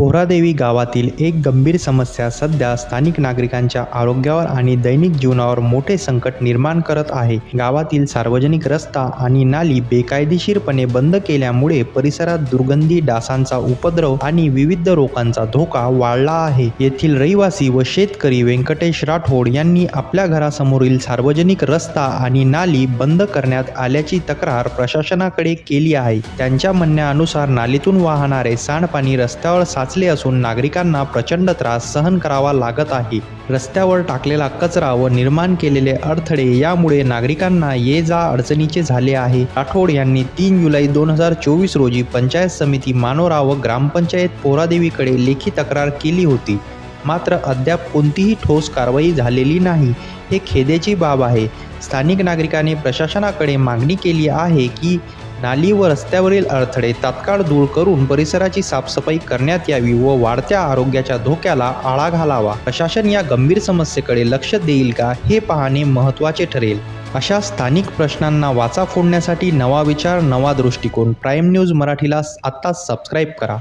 पोहरादेवी गावातील एक गंभीर समस्या सध्या स्थानिक नागरिकांच्या आरोग्यावर आणि दैनिक जीवनावर मोठे संकट निर्माण करत आहे. गावातील सार्वजनिक रस्ता आणि नाली बेकायदेशीरपणे बंद केल्यामुळे परिसरात दुर्गंधी डासांचा उपद्रव आणि विविध रोगांचा धोका वाढला आहे. येथील रहिवासी व शेतकरी व्यंकटेश राठोड यांनी आपल्या घरासमोरील सार्वजनिक रस्ता आणि नाली बंद करण्यात आल्याची तक्रार प्रशासनाकडे केली आहे. त्यांच्या म्हणण्यानुसार नालीतून वाहणारे सांडपाणी रस्त्यावर वाचले असून नागरिकांना प्रचंड त्रास सहन करावा लागत आहे. रस्त्यावर टाकलेला कचरा व निर्माण केलेले अडथळे यामुळे नागरिकांना ये जा अडचणीचे झाले आहे. राठोड यांनी तीन जुलै दोन हजार चोवीस रोजी पंचायत समिती मानोरा व ग्रामपंचायत पोरादेवीकडे लेखी तक्रार केली होती. मात्र अद्याप कोणतीही ठोस कारवाई झालेली नाही. हे खेदेची बाब आहे. स्थानिक नागरिकांनी प्रशासनाकडे मागणी केली आहे की नाली व रस्त्यावरील अडथळे तात्काळ दूर करून परिसराची साफसफाई करण्यात यावी व वाढत्या आरोग्याच्या धोक्याला आळा घालावा. प्रशासन या गंभीर समस्येकडे लक्ष देईल का हे पाहणे महत्त्वाचे ठरेल. अशा स्थानिक प्रश्नांना वाचा फोडण्यासाठी नवा विचार नवा दृष्टिकोन. प्राईम न्यूज मराठीला आत्ताच सबस्क्राईब करा.